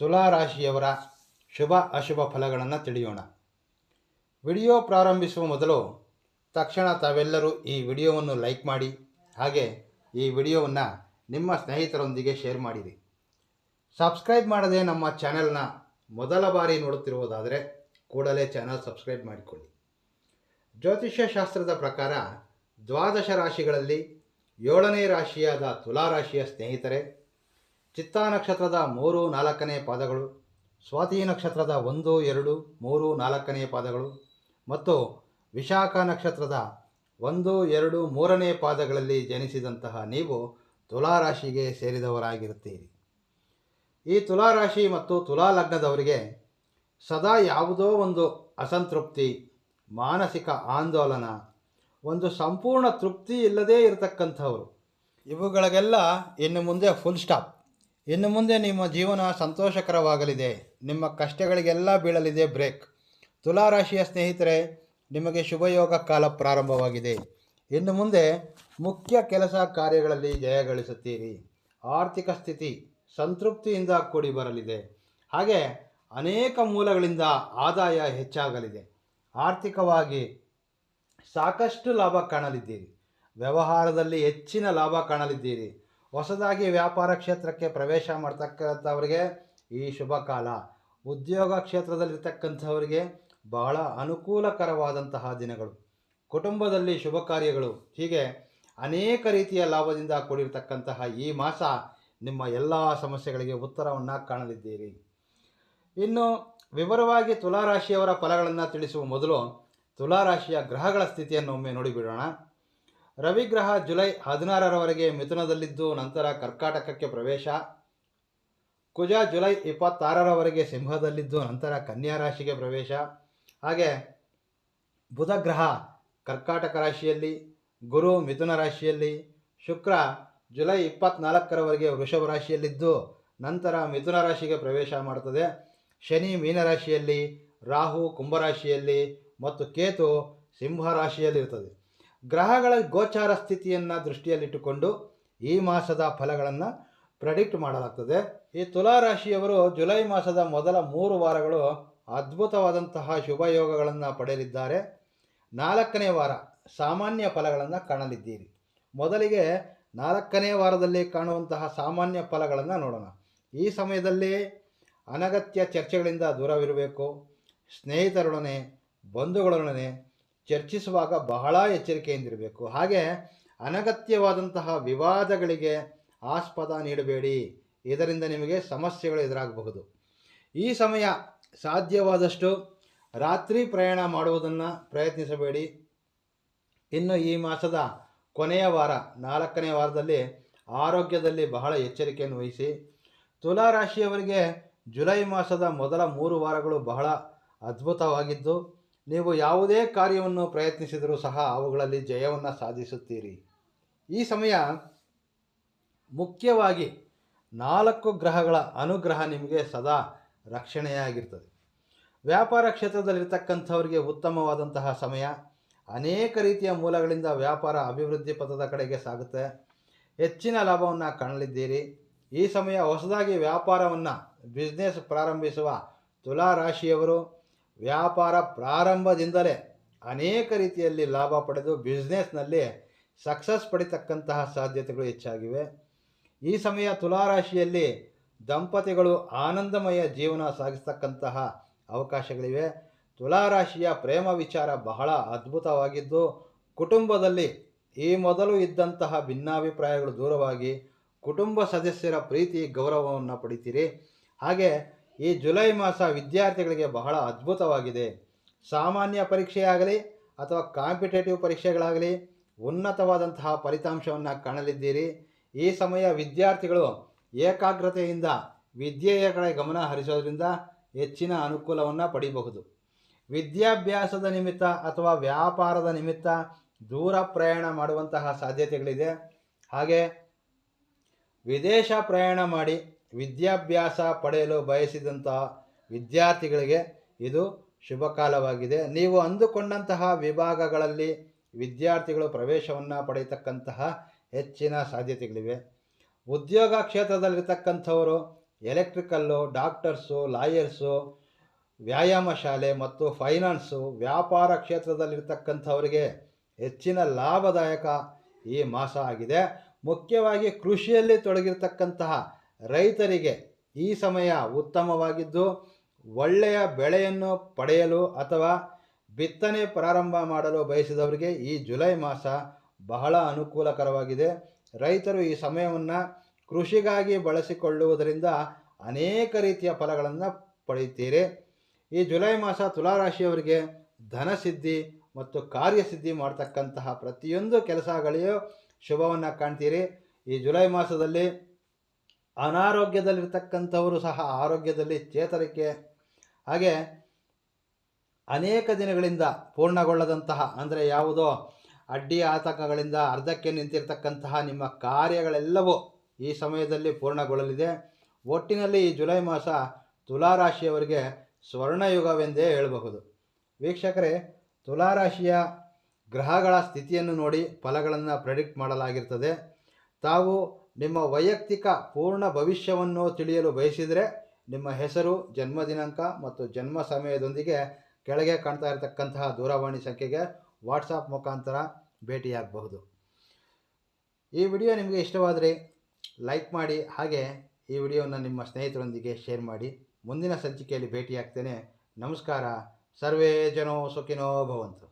ತುಲಾ ರಾಶಿಯವರ ಶುಭ ಅಶುಭ ಫಲಗಳನ್ನು ತಿಳಿಯೋಣ. ವಿಡಿಯೋ ಪ್ರಾರಂಭಿಸುವ ಮೊದಲು ತಕ್ಷಣ ತಾವೆಲ್ಲರೂ ಈ ವಿಡಿಯೋವನ್ನು ಲೈಕ್ ಮಾಡಿ, ಹಾಗೆ ಈ ವಿಡಿಯೋವನ್ನು ನಿಮ್ಮ ಸ್ನೇಹಿತರೊಂದಿಗೆ ಶೇರ್ ಮಾಡಿರಿ. ಸಬ್ಸ್ಕ್ರೈಬ್ ಮಾಡದೆ ನಮ್ಮ ಚಾನೆಲ್ನ ಮೊದಲ ಬಾರಿ ನೋಡುತ್ತಿರುವುದಾದರೆ ಕೂಡಲೇ ಚಾನಲ್ ಸಬ್ಸ್ಕ್ರೈಬ್ ಮಾಡಿಕೊಳ್ಳಿ. ಜ್ಯೋತಿಷ್ಯ ಶಾಸ್ತ್ರದ ಪ್ರಕಾರ ದ್ವಾದಶ ರಾಶಿಗಳಲ್ಲಿ ಏಳನೇ ರಾಶಿಯಾದ ತುಲಾ ರಾಶಿಯ ಸ್ನೇಹಿತರೆ ಚಿತ್ತಾ ನಕ್ಷತ್ರದ ಮೂರು ನಾಲ್ಕನೇ ಪಾದಗಳು, ಸ್ವಾತಿ ನಕ್ಷತ್ರದ ಒಂದು, ಎರಡು, ಮೂರು ನಾಲ್ಕನೇ ಪಾದಗಳು ಮತ್ತು ವಿಶಾಖ ನಕ್ಷತ್ರದ ಒಂದು, ಎರಡು, ಮೂರನೇ ಪಾದಗಳಲ್ಲಿ ಜನಿಸಿದಂತಹ ನೀವು ತುಲಾರಾಶಿಗೆ ಸೇರಿದವರಾಗಿರುತ್ತೀರಿ. ಈ ತುಲಾರಾಶಿ ಮತ್ತು ತುಲಾ ಲಗ್ನದವರಿಗೆ ಸದಾ ಯಾವುದೋ ಒಂದು ಅಸಂತೃಪ್ತಿ, ಮಾನಸಿಕ ಆಂದೋಲನ, ಒಂದು ಸಂಪೂರ್ಣ ತೃಪ್ತಿ ಇಲ್ಲದೇ ಇರತಕ್ಕಂಥವರು. ಇವುಗಳಿಗೆಲ್ಲ ಇನ್ನು ಮುಂದೆ ಫುಲ್ ಸ್ಟಾಪ್ ಇನ್ನು ಮುಂದೆ ನಿಮ್ಮ ಜೀವನ ಸಂತೋಷಕರವಾಗಲಿದೆ. ನಿಮ್ಮ ಕಷ್ಟಗಳಿಗೆಲ್ಲ ಬೀಳಲಿದೆ ಬ್ರೇಕ್. ತುಲಾರಾಶಿಯ ಸ್ನೇಹಿತರೆ, ನಿಮಗೆ ಶುಭಯೋಗ ಕಾಲ ಪ್ರಾರಂಭವಾಗಿದೆ. ಇನ್ನು ಮುಂದೆ ಮುಖ್ಯ ಕೆಲಸ ಕಾರ್ಯಗಳಲ್ಲಿ ಜಯ ಗಳಿಸುತ್ತೀರಿ. ಆರ್ಥಿಕ ಸ್ಥಿತಿ ಸಂತೃಪ್ತಿಯಿಂದ ಕೂಡಿ ಬರಲಿದೆ. ಹಾಗೆ ಅನೇಕ ಮೂಲಗಳಿಂದ ಆದಾಯ ಹೆಚ್ಚಾಗಲಿದೆ. ಆರ್ಥಿಕವಾಗಿ ಸಾಕಷ್ಟು ಲಾಭ ಕಾಣಲಿದ್ದೀರಿ. ವ್ಯವಹಾರದಲ್ಲಿ ಹೆಚ್ಚಿನ ಲಾಭ ಕಾಣಲಿದ್ದೀರಿ. ಹೊಸದಾಗಿ ವ್ಯಾಪಾರ ಕ್ಷೇತ್ರಕ್ಕೆ ಪ್ರವೇಶ ಮಾಡ್ತಕ್ಕಂಥವ್ರಿಗೆ ಈ ಶುಭ ಕಾಲ. ಉದ್ಯೋಗ ಕ್ಷೇತ್ರದಲ್ಲಿರ್ತಕ್ಕಂಥವರಿಗೆ ಬಹಳ ಅನುಕೂಲಕರವಾದಂತಹ ದಿನಗಳು. ಕುಟುಂಬದಲ್ಲಿ ಶುಭ ಕಾರ್ಯಗಳು, ಹೀಗೆ ಅನೇಕ ರೀತಿಯ ಲಾಭದಿಂದ ಕೂಡಿರ್ತಕ್ಕಂತಹ ಈ ಮಾಸ ನಿಮ್ಮ ಎಲ್ಲ ಸಮಸ್ಯೆಗಳಿಗೆ ಉತ್ತರವನ್ನು ಕಾಣಲಿದ್ದೀರಿ. ಇನ್ನು ವಿವರವಾಗಿ ತುಲಾರಾಶಿಯವರ ಫಲಗಳನ್ನು ತಿಳಿಸುವ ಮೊದಲು ತುಲಾರಾಶಿಯ ಗ್ರಹಗಳ ಸ್ಥಿತಿಯನ್ನು ಒಮ್ಮೆ ನೋಡಿಬಿಡೋಣ. ರವಿಗ್ರಹ ಜುಲೈ ಹದಿನಾರರವರೆಗೆ ಮಿಥುನದಲ್ಲಿದ್ದು ನಂತರ ಕರ್ಕಾಟಕಕ್ಕೆ ಪ್ರವೇಶ. ಕುಜ ಜುಲೈ ಇಪ್ಪತ್ತಾರರವರೆಗೆ ಸಿಂಹದಲ್ಲಿದ್ದು ನಂತರ ಕನ್ಯಾ ರಾಶಿಗೆ ಪ್ರವೇಶ. ಹಾಗೆ ಬುಧ ಗ್ರಹ ಕರ್ಕಾಟಕ ರಾಶಿಯಲ್ಲಿ, ಗುರು ಮಿಥುನ ರಾಶಿಯಲ್ಲಿ, ಶುಕ್ರ ಜುಲೈ ಇಪ್ಪತ್ನಾಲ್ಕರವರೆಗೆ ವೃಷಭ ರಾಶಿಯಲ್ಲಿದ್ದು ನಂತರ ಮಿಥುನ ರಾಶಿಗೆ ಪ್ರವೇಶ ಮಾಡುತ್ತದೆ. ಶನಿ ಮೀನರಾಶಿಯಲ್ಲಿ ರಾಹು ಕುಂಭರಾಶಿಯಲ್ಲಿ ಮತ್ತು ಕೇತು ಸಿಂಹ ರಾಶಿಯಲ್ಲಿರ್ತದೆ ಗ್ರಹಗಳ ಗೋಚಾರ ಸ್ಥಿತಿಯನ್ನು ದೃಷ್ಟಿಯಲ್ಲಿಟ್ಟುಕೊಂಡು ಈ ಮಾಸದ ಫಲಗಳನ್ನು ಪ್ರೆಡಿಕ್ಟ್ ಮಾಡಲಾಗ್ತದೆ. ಈ ತುಲಾ ರಾಶಿಯವರು ಜುಲೈ ಮಾಸದ ಮೊದಲ ಮೂರು ವಾರಗಳು ಅದ್ಭುತವಾದಂತಹ ಶುಭ ಯೋಗಗಳನ್ನು ಪಡೆಯಲಿದ್ದಾರೆ. ನಾಲ್ಕನೇ ವಾರ ಸಾಮಾನ್ಯ ಫಲಗಳನ್ನು ಕಾಣಲಿದ್ದೀರಿ. ಮೊದಲಿಗೆ ನಾಲ್ಕನೇ ವಾರದಲ್ಲಿ ಕಾಣುವಂತಹ ಸಾಮಾನ್ಯ ಫಲಗಳನ್ನು ನೋಡೋಣ. ಈ ಸಮಯದಲ್ಲಿ ಅನಗತ್ಯ ಚರ್ಚೆಗಳಿಂದ ದೂರವಿರಬೇಕು. ಸ್ನೇಹಿತರೊಡನೆ, ಬಂಧುಗಳೊಡನೆ ಚರ್ಚಿಸುವಾಗ ಬಹಳ ಎಚ್ಚರಿಕೆಯಿಂದಿರಬೇಕು. ಹಾಗೆ ಅನಗತ್ಯವಾದಂತಹ ವಿವಾದಗಳಿಗೆ ಆಸ್ಪದ ನೀಡಬೇಡಿ. ಇದರಿಂದ ನಿಮಗೆ ಸಮಸ್ಯೆಗಳು ಎದುರಾಗಬಹುದು. ಈ ಸಮಯ ಸಾಧ್ಯವಾದಷ್ಟು ರಾತ್ರಿ ಪ್ರಯಾಣ ಮಾಡುವುದನ್ನು ಪ್ರಯತ್ನಿಸಬೇಡಿ. ಇನ್ನು ಈ ಮಾಸದ ಕೊನೆಯ ವಾರ, ನಾಲ್ಕನೇ ವಾರದಲ್ಲಿ ಆರೋಗ್ಯದಲ್ಲಿ ಬಹಳ ಎಚ್ಚರಿಕೆಯನ್ನು ವಹಿಸಿ, ತುಲಾ ರಾಶಿಯವರಿಗೆ ಜುಲೈ ಮಾಸದ ಮೊದಲ ಮೂರು ವಾರಗಳು ಬಹಳ ಅದ್ಭುತವಾಗಿದ್ದು ನೀವು ಯಾವುದೇ ಕಾರ್ಯವನ್ನು ಪ್ರಯತ್ನಿಸಿದರೂ ಸಹ ಅವುಗಳಲ್ಲಿ ಜಯವನ್ನು ಸಾಧಿಸುತ್ತೀರಿ. ಈ ಸಮಯ ಮುಖ್ಯವಾಗಿ ನಾಲ್ಕು ಗ್ರಹಗಳ ಅನುಗ್ರಹ ನಿಮಗೆ ಸದಾ ರಕ್ಷಣೆಯಾಗಿರ್ತದೆ. ವ್ಯಾಪಾರ ಕ್ಷೇತ್ರದಲ್ಲಿರ್ತಕ್ಕಂಥವರಿಗೆ ಉತ್ತಮವಾದಂತಹ ಸಮಯ. ಅನೇಕ ರೀತಿಯ ಮೂಲಗಳಿಂದ ವ್ಯಾಪಾರ ಅಭಿವೃದ್ಧಿ ಪಥದ ಕಡೆಗೆ ಸಾಗುತ್ತೆ. ಹೆಚ್ಚಿನ ಲಾಭವನ್ನು ಕಾಣಲಿದ್ದೀರಿ. ಈ ಸಮಯ ಹೊಸದಾಗಿ ವ್ಯಾಪಾರವನ್ನು ಬಿಸ್ನೆಸ್ ಪ್ರಾರಂಭಿಸುವ ತುಲಾ ರಾಶಿಯವರು ವ್ಯಾಪಾರ ಪ್ರಾರಂಭದಿಂದಲೇ ಅನೇಕ ರೀತಿಯಲ್ಲಿ ಲಾಭ ಪಡೆದು ಬಿಸ್ನೆಸ್ನಲ್ಲಿ ಸಕ್ಸಸ್ ಪಡಿತಕ್ಕಂತಹ ಸಾಧ್ಯತೆಗಳು ಹೆಚ್ಚಾಗಿವೆ. ಈ ಸಮಯ ತುಲಾರಾಶಿಯಲ್ಲಿ ದಂಪತಿಗಳು ಆನಂದಮಯ ಜೀವನ ಸಾಗಿಸ್ತಕ್ಕಂತಹ ಅವಕಾಶಗಳಿವೆ. ತುಲಾರಾಶಿಯ ಪ್ರೇಮ ವಿಚಾರ ಬಹಳ ಅದ್ಭುತವಾಗಿದ್ದು, ಕುಟುಂಬದಲ್ಲಿ ಈ ಮೊದಲು ಇದ್ದಂತಹ ಭಿನ್ನಾಭಿಪ್ರಾಯಗಳು ದೂರವಾಗಿ ಕುಟುಂಬ ಸದಸ್ಯರ ಪ್ರೀತಿ ಗೌರವವನ್ನು ಪಡಿತೀರಿ. ಹಾಗೆ ಈ ಜುಲೈ ಮಾಸ ವಿದ್ಯಾರ್ಥಿಗಳಿಗೆ ಬಹಳ ಅದ್ಭುತವಾಗಿದೆ. ಸಾಮಾನ್ಯ ಪರೀಕ್ಷೆಯಾಗಲಿ ಅಥವಾ ಕಾಂಪಿಟೇಟಿವ್ ಪರೀಕ್ಷೆಗಳಾಗಲಿ ಉನ್ನತವಾದಂತಹ ಫಲಿತಾಂಶವನ್ನು ಕಾಣಲಿದ್ದೀರಿ. ಈ ಸಮಯ ವಿದ್ಯಾರ್ಥಿಗಳು ಏಕಾಗ್ರತೆಯಿಂದ ವಿದ್ಯೆಯ ಕಡೆ ಗಮನ ಹರಿಸೋದ್ರಿಂದ ಹೆಚ್ಚಿನ ಅನುಕೂಲವನ್ನು ಪಡೆಯಬಹುದು ವಿದ್ಯಾಭ್ಯಾಸದ ನಿಮಿತ್ತ ಅಥವಾ ವ್ಯಾಪಾರದ ನಿಮಿತ್ತ ದೂರ ಪ್ರಯಾಣ ಮಾಡುವಂತಹ ಸಾಧ್ಯತೆಗಳಿದೆ. ಹಾಗೆ ವಿದೇಶ ಪ್ರಯಾಣ ಮಾಡಿ ವಿದ್ಯಾಭ್ಯಾಸ ಪಡೆಯಲು ಬಯಸಿದಂತಹ ವಿದ್ಯಾರ್ಥಿಗಳಿಗೆ ಇದು ಶುಭ ಕಾಲವಾಗಿದೆ. ನೀವು ಅಂದುಕೊಂಡಂತಹ ವಿಭಾಗಗಳಲ್ಲಿ ವಿದ್ಯಾರ್ಥಿಗಳು ಪ್ರವೇಶವನ್ನು ಪಡೆಯತಕ್ಕಂತಹ ಹೆಚ್ಚಿನ ಸಾಧ್ಯತೆಗಳಿವೆ. ಉದ್ಯೋಗ ಕ್ಷೇತ್ರದಲ್ಲಿರ್ತಕ್ಕಂಥವರು ಎಲೆಕ್ಟ್ರಿಕಲ್ಲು, ಡಾಕ್ಟರ್ಸು, ಲಾಯರ್ಸು ವ್ಯಾಯಾಮ ಶಾಲೆ ಮತ್ತು ಫೈನಾನ್ಸು ವ್ಯಾಪಾರ ಕ್ಷೇತ್ರದಲ್ಲಿರ್ತಕ್ಕಂಥವರಿಗೆ ಹೆಚ್ಚಿನ ಲಾಭದಾಯಕ ಈ ಮಾಸ ಆಗಿದೆ. ಮುಖ್ಯವಾಗಿ ಕೃಷಿಯಲ್ಲಿ ತೊಡಗಿರ್ತಕ್ಕಂತಹ ರೈತರಿಗೆ ಈ ಸಮಯ ಉತ್ತಮವಾಗಿದ್ದು, ಒಳ್ಳೆಯ ಬೆಳೆಯನ್ನು ಪಡೆಯಲು ಅಥವಾ ಬಿತ್ತನೆ ಪ್ರಾರಂಭ ಮಾಡಲು ಬಯಸಿದವರಿಗೆ ಈ ಜುಲೈ ಮಾಸ ಬಹಳ ಅನುಕೂಲಕರವಾಗಿದೆ. ರೈತರು ಈ ಸಮಯವನ್ನು ಕೃಷಿಗಾಗಿ ಬಳಸಿಕೊಳ್ಳುವುದರಿಂದ ಅನೇಕ ರೀತಿಯ ಫಲಗಳನ್ನು ಪಡೆಯುತ್ತೀರಿ. ಈ ಜುಲೈ ಮಾಸ ತುಲಾರಾಶಿಯವರಿಗೆ ಧನಸಿದ್ಧಿ ಮತ್ತು ಕಾರ್ಯಸಿದ್ಧಿ ಮಾಡ್ತಕ್ಕಂತಹ ಪ್ರತಿಯೊಂದು ಕೆಲಸಗಳಿಗೂ ಶುಭವನ್ನು ಕಾಣ್ತೀರಿ. ಈ ಜುಲೈ ಮಾಸದಲ್ಲಿ ಅನಾರೋಗ್ಯದಲ್ಲಿರ್ತಕ್ಕಂಥವರು ಸಹ ಆರೋಗ್ಯದಲ್ಲಿ ಚೇತರಿಕೆ. ಹಾಗೆ ಅನೇಕ ದಿನಗಳಿಂದ ಪೂರ್ಣಗೊಳ್ಳದಂತಹ ಅಂದರೆ ಯಾವುದೋ ಅಡ್ಡಿ ಆತಂಕಗಳಿಂದ ಅರ್ಧಕ್ಕೆ ನಿಂತಿರ್ತಕ್ಕಂತಹ ನಿಮ್ಮ ಕಾರ್ಯಗಳೆಲ್ಲವೂ ಈ ಸಮಯದಲ್ಲಿ ಪೂರ್ಣಗೊಳ್ಳಲಿದೆ. ಒಟ್ಟಿನಲ್ಲಿ ಈ ಜುಲೈ ಮಾಸ ತುಲಾರಾಶಿಯವರಿಗೆ ಸ್ವರ್ಣಯುಗವೆಂದೇ ಹೇಳಬಹುದು. ವೀಕ್ಷಕರೇ, ತುಲಾರಾಶಿಯ ಗ್ರಹಗಳ ಸ್ಥಿತಿಯನ್ನು ನೋಡಿ ಫಲಗಳನ್ನು ಪ್ರೆಡಿಕ್ಟ್ ಮಾಡಲಾಗಿರ್ತದೆ. ತಾವು ನಿಮ್ಮ ವೈಯಕ್ತಿಕ ಪೂರ್ಣ ಭವಿಷ್ಯವನ್ನು ತಿಳಿಯಲು ಬಯಸಿದರೆ ನಿಮ್ಮ ಹೆಸರು, ಜನ್ಮ ದಿನಾಂಕ ಮತ್ತು ಜನ್ಮ ಸಮಯದೊಂದಿಗೆ ಕೆಳಗೆ ಕಾಣ್ತಾ ಇರತಕ್ಕಂತಹ ದೂರವಾಣಿ ಸಂಖ್ಯೆಗೆ ವಾಟ್ಸಪ್ ಮುಖಾಂತರ ಭೇಟಿಯಾಗಬಹುದು. ಈ ವಿಡಿಯೋ ನಿಮಗೆ ಇಷ್ಟವಾದರೆ ಲೈಕ್ ಮಾಡಿ, ಹಾಗೆ ಈ ವಿಡಿಯೋವನ್ನು ನಿಮ್ಮ ಸ್ನೇಹಿತರೊಂದಿಗೆ ಶೇರ್ ಮಾಡಿ. ಮುಂದಿನ ಸಂಚಿಕೆಯಲ್ಲಿ ಭೇಟಿಯಾಗ್ತೇನೆ. ನಮಸ್ಕಾರ. ಸರ್ವೇ ಜನೋ ಸುಖಿನೋ ಭವಂತು.